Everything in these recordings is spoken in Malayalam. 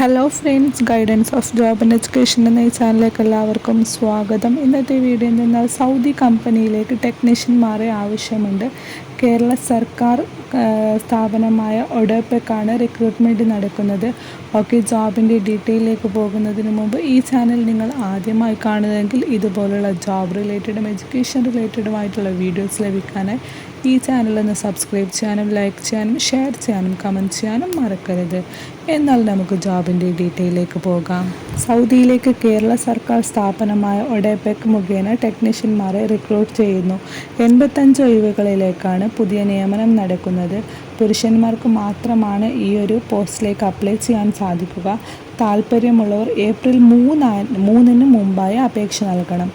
Hello friends guidance of job and education എന്ന ഈ ചാനലിലേക്ക് എല്ലാവർക്കും സ്വാഗതം. ഇന്നത്തെ വീഡിയോ എന്തെന്നാൽ സൗദി കമ്പനിയിലേക്ക് ടെക്നീഷ്യന്മാരെ ആവശ്യമുണ്ട്. കേരള സർക്കാർ സ്ഥാപനമായ ഒഡോപെക്കാണ് റിക്രൂട്ട്മെന്റ് നടക്കുന്നത്. ഓക്കെ ജോബിന്റെ ഡീറ്റെയിലേക്ക് പോകുന്നതിന് മുമ്പ് ഈ ചാനൽ നിങ്ങൾ ആദ്യമായി കാണുന്നതെങ്കിൽ ഇതുപോലുള്ള ജോബ് റിലേറ്റഡും എഡ്യൂക്കേഷൻ റിലേറ്റഡുമായിട്ടുള്ള വീഡിയോസ് ലഭിക്കാനായി ഈ ചാനലൊന്ന് സബ്സ്ക്രൈബ് ചെയ്യാനും ലൈക്ക് ചെയ്യാനും ഷെയർ ചെയ്യാനും കമന്റ് ചെയ്യാനും മറക്കരുത്. എന്നാൽ നമുക്ക് ജോബിന്റെ ഡീറ്റെയിലേക്ക് പോകാം. സൗദിയിലേക്ക് കേരള സർക്കാർ സ്ഥാപനമായ ഒഡേപെക് മുഖേന ടെക്നീഷ്യന്മാരെ റിക്രൂട്ട് ചെയ്യുന്നു. എൺപത്തഞ്ച് ഒഴിവുകളിലേക്കാണ് പുതിയ നിയമനം നടക്കുന്നത്. പുരുഷന്മാർക്ക് മാത്രമാണ് ഈ ഒരു പോസ്റ്റിലേക്ക് അപ്ലൈ ചെയ്യാൻ സാധിക്കുക. താല്പര്യമുള്ളവർ ഏപ്രിൽ മൂന്നാ മൂന്നിന് മുമ്പായി അപേക്ഷ നൽകണം.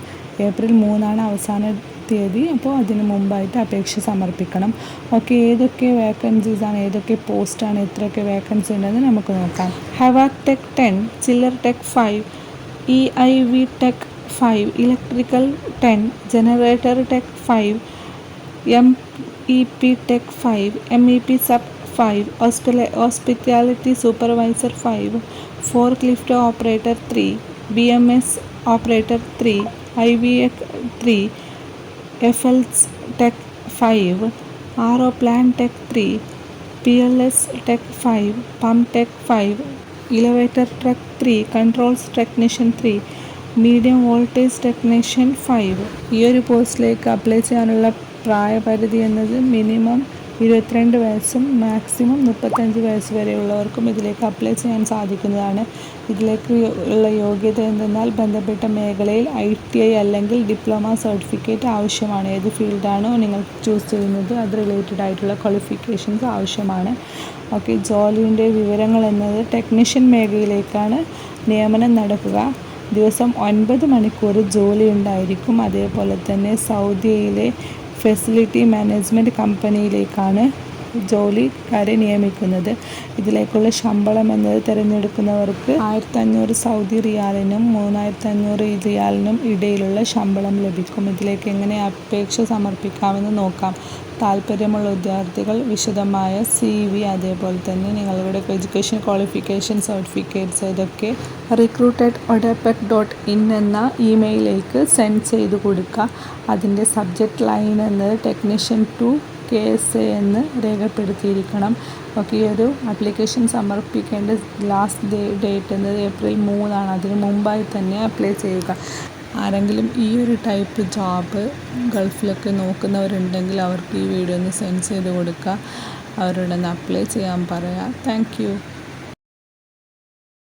ഏപ്രിൽ മൂന്നാണ് അവസാന തീയതി. അപ്പോൾ അതിന് മുമ്പായിട്ട് അപേക്ഷ സമർപ്പിക്കണം. ഓക്കെ ഏതൊക്കെ വേക്കൻസീസ് ആണ് ഏതൊക്കെ പോസ്റ്റാണ് എത്രയൊക്കെ വേക്കൻസി ഉണ്ടെന്ന് നമുക്ക് നോക്കാം. HVAC tech ten chiller tech five E I V tech five electrical ten generator tech five M E P tech five M E P sub five hospitality supervisor five forklift operator three B M S operator three I V Ek three F else tech five R O plan tech three P L S tech five pump tech five elevator ട്രെക് three controls technician three medium voltage technician five ഈ ഒരു പോസ്റ്റിലേക്ക് അപ്ലൈ ചെയ്യാനുള്ള പ്രായപരിധി എന്നത് മിനിമം ഇരുപത്തിരണ്ട് വയസ്സും മാക്സിമം മുപ്പത്തഞ്ച് വയസ്സ് വരെയുള്ളവർക്കും ഇതിലേക്ക് അപ്ലൈ ചെയ്യാൻ സാധിക്കുന്നതാണ്. ഇതിലേക്ക് ഉള്ള യോഗ്യത എന്തെന്നാൽ ബന്ധപ്പെട്ട മേഖലയിൽ ഐ ടി ഐ അല്ലെങ്കിൽ ഡിപ്ലോമ സർട്ടിഫിക്കറ്റ് ആവശ്യമാണ്. ഏത് ഫീൽഡാണോ നിങ്ങൾ ചൂസ് ചെയ്യുന്നത് അത് റിലേറ്റഡ് ആയിട്ടുള്ള ക്വാളിഫിക്കേഷൻസ് ആവശ്യമാണ്. ഓക്കെ ജോലിന്റെ വിവരങ്ങൾ എന്നത് ടെക്നീഷ്യൻ മേഖലയിലേക്കാണ് നിയമനം നടക്കുക. ദിവസം ഒൻപത് മണിക്കൂർ ജോലി ഉണ്ടായിരിക്കും. അതേപോലെ തന്നെ സൗദിയിലെ ഫെസിലിറ്റി മാനേജ്മെന്റ് കമ്പനിയിലേക്കാണ് ജോലിക്കാരെ നിയമിക്കുന്നത്. ഇതിലേക്കുള്ള ശമ്പളം എന്നത് തിരഞ്ഞെടുക്കുന്നവർക്ക് ആയിരത്തി അഞ്ഞൂറ് സൗദി റിയാലിനും മൂന്നായിരത്തി അഞ്ഞൂറ് റിയാലിനും ഇടയിലുള്ള ശമ്പളം ലഭിക്കും. ഇതിലേക്ക് എങ്ങനെ അപേക്ഷ സമർപ്പിക്കാമെന്ന് നോക്കാം. താല്പര്യമുള്ള വിദ്യാർത്ഥികൾ വിശദമായ സി വി അതേപോലെ തന്നെ നിങ്ങളുടെ എഡ്യൂക്കേഷൻ ക്വാളിഫിക്കേഷൻ സർട്ടിഫിക്കറ്റ്സ് ഇതൊക്കെ റിക്രൂട്ടഡ് ഒഡപെക് ഡോട്ട് ഇൻ എന്ന ഇമെയിലേക്ക് സെൻഡ് ചെയ്ത് കൊടുക്കുക. അതിന്റെ സബ്ജക്റ്റ് ലൈൻ എന്നത് technician to K S A എന്ന് രേഖപ്പെടുത്തിയിരിക്കണം. ഓക്കെ ഈ ഒരു ആപ്ലിക്കേഷൻ സമർപ്പിക്കേണ്ട ലാസ്റ്റ് ഡേറ്റ് എന്നത് ഏപ്രിൽ മൂന്നാണ്. അതിന് മുമ്പായി തന്നെ അപ്ലൈ ചെയ്യുക. ആരെങ്കിലും ഈ ഒരു ടൈപ്പ് ജോബ് ഗൾഫിലൊക്കെ നോക്കുന്നവരുണ്ടെങ്കിൽ അവർക്ക് ഈ വീഡിയോ ഒന്ന് സെൻഡ് ചെയ്ത് കൊടുക്കുക. അവരോടൊന്ന് അപ്ലൈ ചെയ്യാൻ പറയാം. താങ്ക്